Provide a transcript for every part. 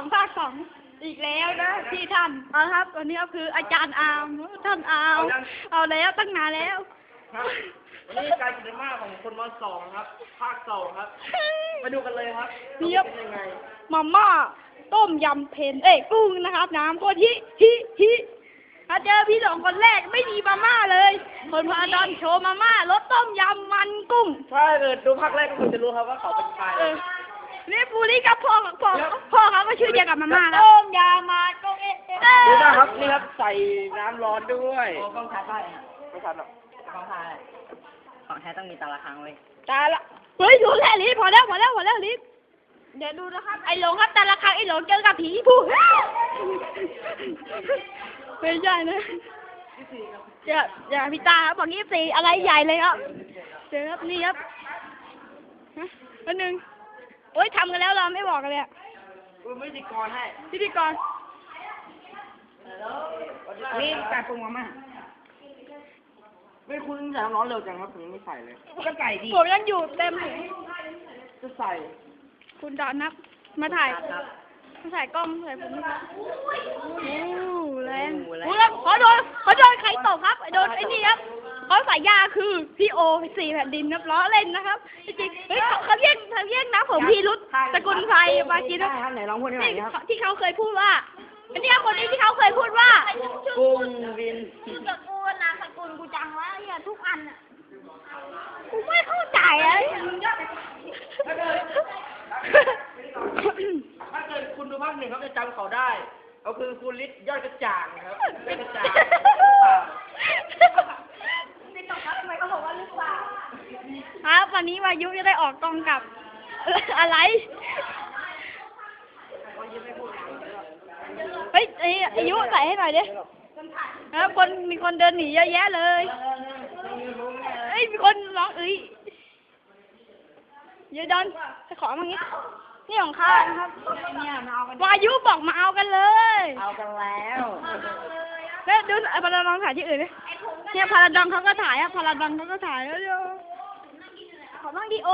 องภาคสองอีกแล้วนะที่ท่านเอาละครับวันนี้ก็คืออาจารย์อามท่านอามเอาแล้วตั้งนานแล้วครับวันนี้การกินมาของคนมสองครับ ภาคสองครับ มาดูกันเลยครับนี่ครับเป็นยังไงมาม่าต้มยำเพนเอ้ยกุ้งนะครับ น้ำก็ฮิฮิฮิถ้าเจอพี่สองคนแรกไม่มีมาม่าเลย คนพาดอนโชว์มาม่ารสต้มยำมันกุ้ง ถ้าเกิดดูภาคแรกก็คงจะรู้ครับว่าเขาเป็นใคร เออนี่ปูนี่กับพ่อพ่อพ่อเขาก็ชื่อเดียวกับมาม่าครับต้มยำมากุ้งเอ๊ะเอ๊ะดูนะครับนี่ครับใส่น้ำร้อนด้วยโอ้ต้องใช้ไฟฮะไม่ทันหรอกต้องใช้ของแท้ต้องมีตาละครั้งเว้ยตายละเฮ้ยดูแค่ลิ้นพอแล้วพอแล้วพอแล้วลิ้นเดี๋ยวดูนะครับไอ้หลงครับแต่ละครั้งไอ้หลงเจอกับผีผู้ไม่ใช่นะเจอเจอพี่ตาครับบอกยี่สี่อะไรใหญ่เลยครับเจอครับนี่ครับฮะอันหนึ่ง โอ๊ยทำกันแล้วเราไม่บอกกันเลยอะกูไม่ติกรให้พิธีกรนี่ไก่ปรุงมาม่าไม่คุณใส่น้ำร้อนเร็วจังครับผมไม่ใส่เลย ก็ไก่ดีผมยังอยู่เต็มถุงจะใส่คุณดอนนับมาถ่ายครับมาถ่ายกล้องถ่ายผมนะครับโอ้แรงโอ้แรงโอ้แล้วเขาโดนเขาโดนใครตกครับ โดนไอ้นี่ครับ เขาสายยาคือพี่โอสี่แผ่นดินครับล้อเล่นนะครับจริงๆเฮ้ยเขาเขาแย่งเขาแย่งนะผมพี่รุตสกุลไพรมากินได้นะครับไหนลองพูดให้หน่อยดิครับที่เขาเคยพูดว่าอันนี้คนนี้ที่เขาเคยพูดว่า กุ้งวินชื่อกับกูนามสกุลกูจังวะเฮียทุกอันอะกูไม่เข้าใจอะถ้าเกิดคุณดูภาคหนึ่งเขาจะจำเขาได้เขาคือคุณฤทธิ์ยอดกระจ่างครับยอดกระจ่าง ครับ วันนี้วายุจะได้ออกกองกับอะไร เฮ้ยไอ้อายุใส่ให้หน่อยดิแล้วคนมีคนเดินหนีเยอะแยะเลยเฮ้ยมีคนร้องเอ้ยเยอะดอนจะขอมางี้นี่ของข้านะครับเนี่ยมาเอากันวายุบอกมาเอากันเลย เอากันแล้วแล้วดูไอ้พาราดองถ่ายที่อื่นดิเนี่ยพาราดองเขาก็ถ่ายอะพาราดองเขาก็ถ่ายแล้วเดี๋ยว ขอบ้างดิโอ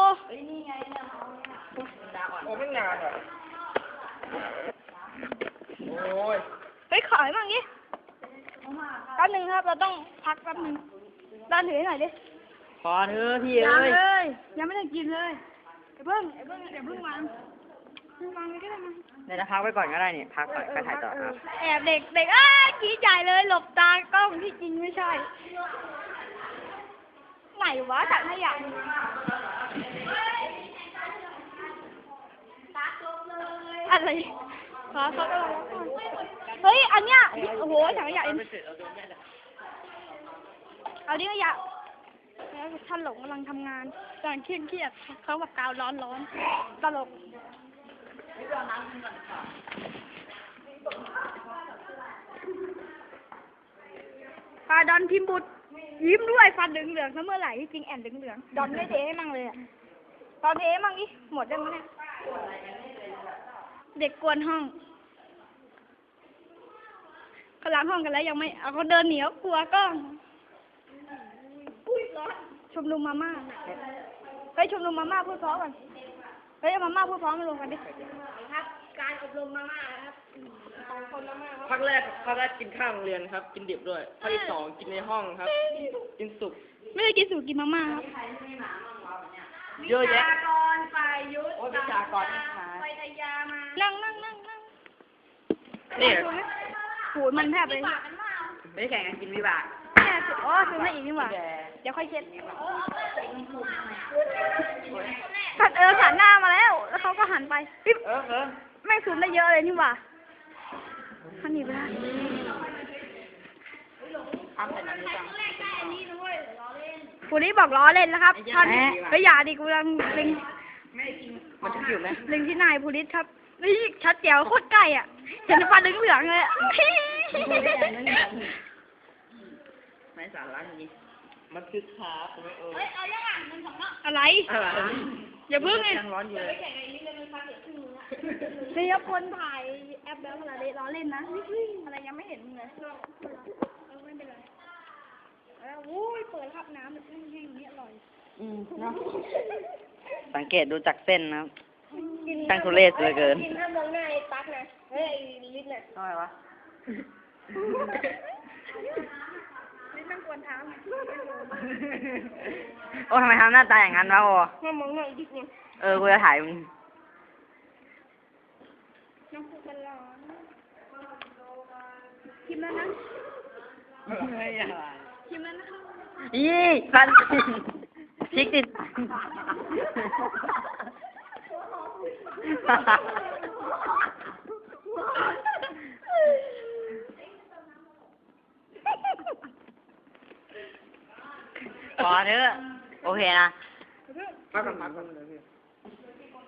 โอ้ไม่งานอะโอ้ยเฮ้ยขายบ้างดิแป๊บนึงครับเราต้องพักแป๊บนึงด้านถือให้หน่อยดิพอเถอะพี่ยังเอ้ยเลยยังไม่ได้กินเลยไอ้เพิ่งไอ้เพิ่งไอ้เพิ่งวางเพิ่งวางเลยก็ได้มั้งเดี๋ยวจะพักไว้ก่อนก็ได้เนี่ยพักก่อนก็ถ่ายต่อครับแอบเด็กเด็กอ้ากรี้ใหญ่เลยหลบตากล้องที่จริงไม่ใช่ไห นวะถังขยะอะไรขอเขาไปวางไว้ก่อเฮ้ย อันเนี้ย โอ้โหถังขยะเอ็นเอาดิขยะแล้วท่านหลงกำลังทำงานกำลังเครียดเครียดเขาแบบกาวร้อนร้อนตลกปลาดอนพิมพ์บุตร ยิ้มด้วยฟันเหลืองเหลืองซะเมื่อไหร่ที่จริงแอนเหลืองเหลืองๆดอนไม่เทให้มั่งเลยอะตอนเทให้มั่งอีหมดได้ไหมเนี่ยเด็กกวนห้องเขาล้างห้องกันแล้วยังไม่เอาเขาเดินหนีเขากลัวกล้องอุ้ยร้อนชมนุมมาม่าไปชมนุมมาม่าพูดพร้อมกันเฮ้ยมาม่าพูดพร้อมมารวมกันดิครับ การอบรมมาม่าครับ ของคนมาม่าครับภาคแรกภาคแรกกินข้าวโรงเรียนครับ กินดิบด้วยภาคที่สองกินในห้องครับ กินสุก ไม่ได้กินสูตรกินมาม่าครับ เยอะแยะกรไปยุทธโอ้ยวิชากรนะคะ ไปทยามานั่งนั่งนั่งนั่งนี่หูยมันแทบเลยไม่ได้แข่งกันกินวิบากแม่สุดอ๋อซื้อมาอีกนี่หว่า เดี๋ยวค่อยเช็ดตัดเออสันหน้ามาแล้ว แล้วเขาก็หันไปปิ๊บเออเออ แม่งซูมได้เยอะเลยนี่หว่า ขันหนีไปแล้วทำแต่นั้นจังกูนี่บอกล้อเล่นนะครับท่านเฮ้ยอย่าดิกูยังเล็งมันจะอยู่ไหมเล็งที่นายภูริศครับนี่ชัดแจ๋วโคตรใกล้อะเห็นฟันเหลืองๆเลยอะไม่สาระจริงมันคือขาผมไม่เอออะไร อะไร อย่าพึ่งไงยังร้อนอยู่เลย นี่ครับคนถ่ายแอปแล้วอะไรล้อเล่นนะ อะไรยังไม่เห็นเลยเออไม่เป็นไรแล้วโอ้ยเปิดครับน้ำมันแห้งๆนี่อร่อย อืมเนาะสังเกตดูจากเส้นนะครับช่างทุเรศเหลือเกินกินถ้ามองหน้าไอ้ตั๊กนะไมวะนี่ต้องกวนเท้าโอ้ทำไมทำหน้าตาอย่างนั้นวะโอ้มามองหน่อยดิเนี่ยเออกูจะถ่ายมึง น้ำพุมันร้อนชิมแล้วน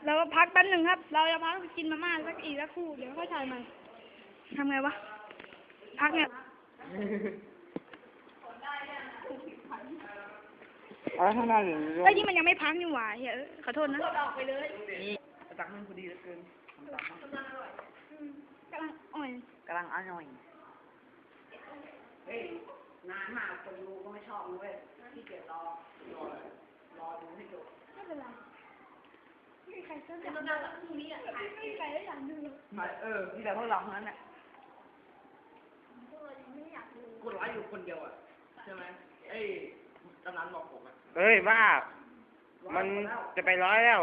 เถอะโอเคนะพักก่อนพักก่อนเลยพี่เราก็พักแป๊บหนึ่งครับ เราจะพักไปกินมาม่าสักอีกสักครู่เดี๋ยวค่อยถ่ายใหม่ทำไงวะ พักเนี่ยเอาข้างหน้าหรือเอ้ยนี่มันยังไม่พักนี่หว่าเฮ้ยเอ้ยขอโทษนะนี่ตักมันพอดีเหลือเกินกำลังอ่อยกำลังอร่อยไม่เป็นไร ไม่มีใครเชื่อใจเราแล้วพรุ่งนี้อะไม่มีใครได้อย่างหนึงเออมีแต่พวกเราเท่านั้นแหละกดไลค์อยู่คนเดียวอะใช่ไหมเอ้ยกำนันบอกผมอะเฮ้ยบ้ามันจะไปร้อยแล้ว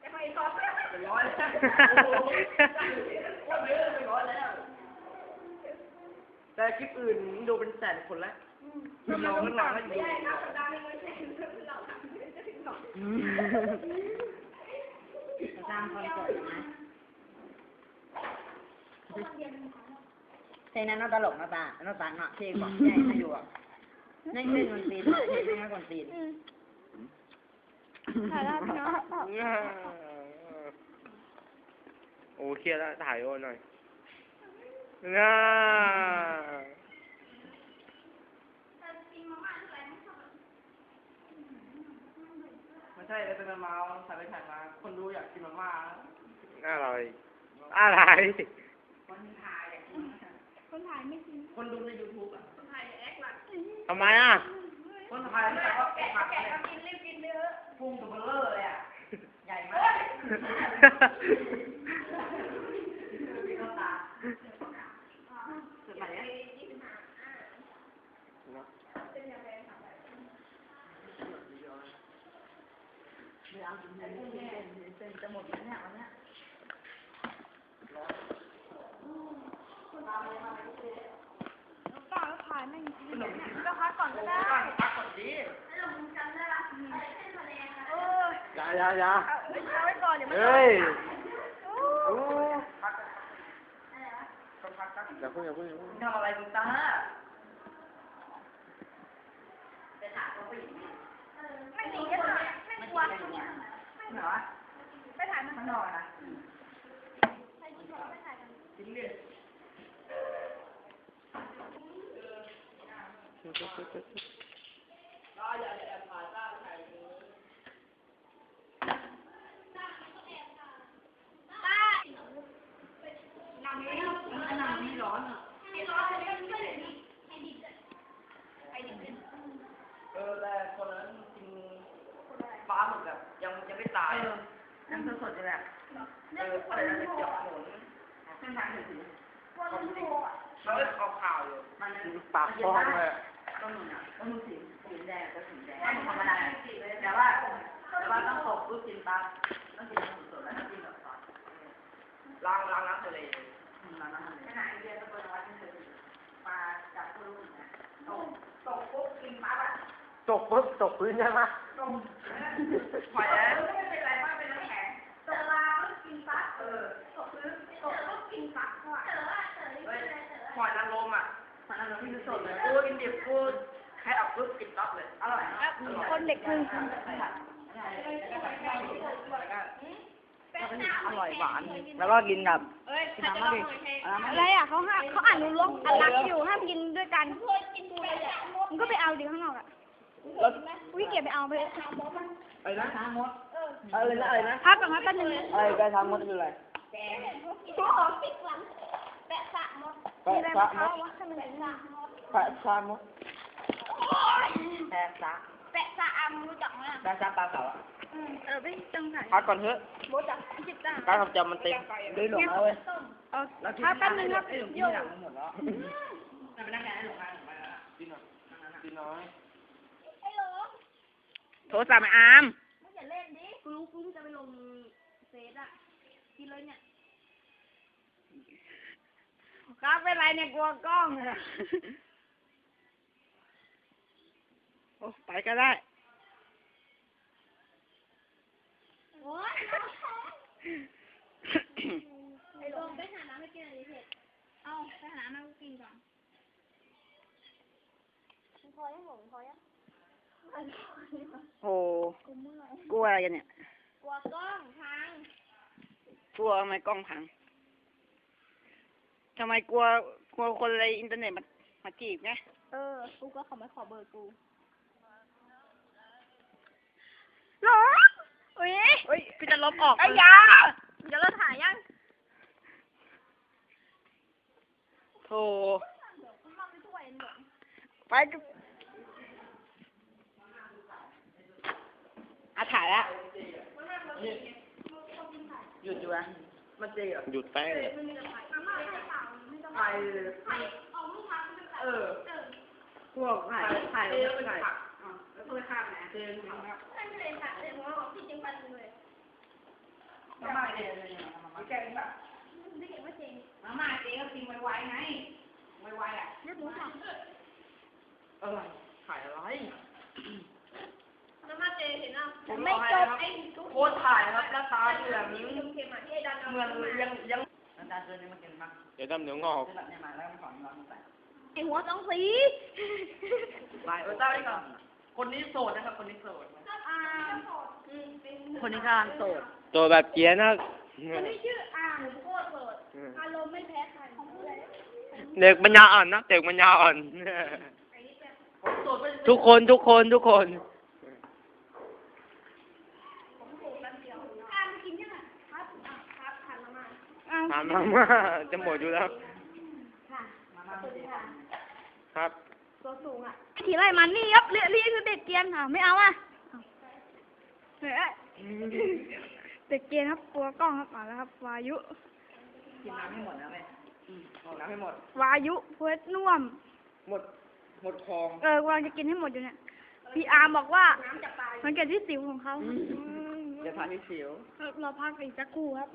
เป็นร้อยแล้วโอ้โหโคตรเยอะเป็นร้อยแล้ว แต่คลิปอื่นดูเป็นแสนคนแล้วมีน้องข้างหลังก็อยู่ สร้างคอนเสิร์ตนะเพลงนั้นน่าตลกนะตาน่าตาเนาะเพลงบอกใหญ่มาอยู่อะนั่งเล่นดนตรีเพลงนั่งเล่นดนตรีอืมถ่ายได้พี่น้องโอ้เครียดแล้วถ่ายโอ้หน่อยน่า ไม่ ใช่แล้วเป็นมาเอาถ่ายไปถ่ายมา คนดูอยากกินมาม่าอร่อยอะไรคนถ่ายไม่จริงคนดูในยูทูบอะทำไมอะ คนถ่ายแต่ว่าแกะแกะกินรีบกินเยอะพุ่งตัวเบลเลอร์เลยอะ ใหญ่มาก ป้าก็ถ่ายไม่จริงก็พักก่อนก็ได้พักก่อนดีอย่าอย่าอย่าเอาไว้ก่อนเดี๋ยวมันเฮ้ยโอ้โอ้พักต้องอย่าพูดอย่าพูดอย่าพูดทำอะไรมึงตา ไม่หนีก็ถ่าย ไม่กลัวเหรอไปถ่ายมันข้างนอกนะใครกินของไปถ่ายกัน กินเรียน เออแต่คนนั้นกินปลาหมึกแบบยังยังไม่ตาย นั่งสดๆเลยแบบ เอออะไรนะเกี่ยวกับหมุน เส้นทางถึงเขาเล่นเอาข่าวอยู่มันปากฟ้องเลยต้นหนุนอะต้นหนุนสีสีแดงก็สีแดงธรรมดาแต่ว่าแต่ว่าต้องตกรูปกินปั๊บต้องกินสดๆแล้วต้องกินแบบซอสล้างล้างน้ำทะเลมาแล้วทำขนาดเดียวกับวัดที่เคยปลาจับตัวลูกนะตกตกปุ๊บกินปั๊บอะตกปุ๊บตกพื้นใช่ไหมหอยแอ๊ะไม่เป็นไรว่าเป็นน้ำแข็ง ตกปลาก็กินปลาเออตกพื้นตกก็กินปลาเขาอะ เฮ้ยหอยนางร มอะมันอร่อยที่สุดเลยกูกินดิบกูแค่เอาปุ๊บกินรับเลยอร่อยนะคนเด็กคืออร่อยหวาน แล้วก็กินกับกินน้ำมะดิอะไรอะเขาห้ามเขาอ่านรู้ลงอันรักอยู่ห้ามกินด้วยกันมึงก็ไปเอาดิข้างนอกอะวิเกียไปเอาไปอะไรนะช้างมดอะไรนะอะไรนะพักก่อนครับแป๊บนึงอะไรกระช้างมดคืออะไรแปะมีอะไรซะมามเข้าวะให้มันถึงหนักแปะซะมดแพ้ซะเแปะซาอัมรู้จักไหมด้านซ้ายปลาเก่าอะอืมเออไปจังไหนพักก่อนเถอะรู้จักจิตตาการทำจำมันเต็มได้หลงแล้วเว้ยเอาแล้วที่พักแป๊บนึงครับไอ้หลงโยที่หลังมันหมดแล้วจะไปนั่งแกไอ้หลงมาหลงมาแล้วกินหน่อยกินน้อยไอ้หลงโทรศัพท์ไอ้อาร์มไม่อย่าเล่นดิกูรู้กูจะไปลงเฟซอะกินเลยเนี่ย ครับเป็นไรเนี่ยกลัวกล้องอะโอ้ไปก็ได้ โอ๊ยไอ้ลงไปหาน้ำให้กินหน่อยดิเผ็ดเอาไปหาน้ำให้กินก่อนพอยังหลงพอยังโอ้กูเมื่อยกลัวอะไรกันเนี่ย กลัวกล้องพังกลัวทำไมกล้องพัง ทำไมกลัวกลัวคนในอินเทอร์เน็ตมามาจีบไงเออ กูก็เขาไม่ขอเบอร์กูหรออุ้ยเฮ้ยพี่จะลบออกไอ้ยาเดี๋ยวเราถ่ายยังโธ่เข้าไปถ้วยหนึ่งไปก็อะถ่ายแล้วหยุดอยู่นะมันเจ๊อะหยุดแป้งเลย ถ่ายเออพวกถ่ายถ่ายเจ๊เป็นถ่ายผักแล้วตัวข้ามนะเจ๊เป็นผักไม่เลยค่ะเลยว่าที่จริงพันเลยมาม่าเจ๊เลยมาม่าแกงแบบไม่เก่งว่าจริงมาม่าเจ๊ก็กินไวๆไงไวๆอะเลือดหมูสับอะไรถ่ายอะไรน้ำมาเจเห็นอะผมไม่จบนะครับไอ้โคตรถ่ายครับราคาเหลืองเค็มๆอะที่ไอ้ดันเหมือนยังยัง น้ำตาลเกินนี่มันกินมากเดี๋ยวทำเนื้องอกซื้อแบบเนี่ยมาแล้วมันขอน้ำใส่ไอ้หัวสองสีไปเออเต้าดีกว่าคนนี้โสดนะครับ คนนี้โสด อ่าคนนี้กำลังโสด ตัวแบบเกียร์นะคนนี้ชื่ออ่างโคตรโสดอารมณ์ไม่แพ้ใครของผู้ใดเด็กปัญญาอ่อนนะเด็กปัญญาอ่อนผมโสดไม่ทุกคนทุกคนทุกคน อ่างกินยังไงครับอะครับทานมาอ่า ถามมาม่าจะหมดอยู่แล้ว ค่ะขอบคุณค่ะครับตัวสูงอะขี่ไล่มันนี่ครับเรียนี่คือเด็กเกรียนค่ะไม่เอาอะเฮ้ยเด็กเกรียนครับกลัวกล้องครับมาแล้วครับ วายุ กินน้ำให้หมดนะแม่อืมเอาน้ำให้หมด วายุเพื่อน่วม หมด หมดทอง เออกำลังจะกินให้หมดอยู่เนี่ย พี่อาร์มบอกว่าสังเกตที่สิวของเขาเดี๋ยวพาที่สิวเราพักอีกสักครู่ครับ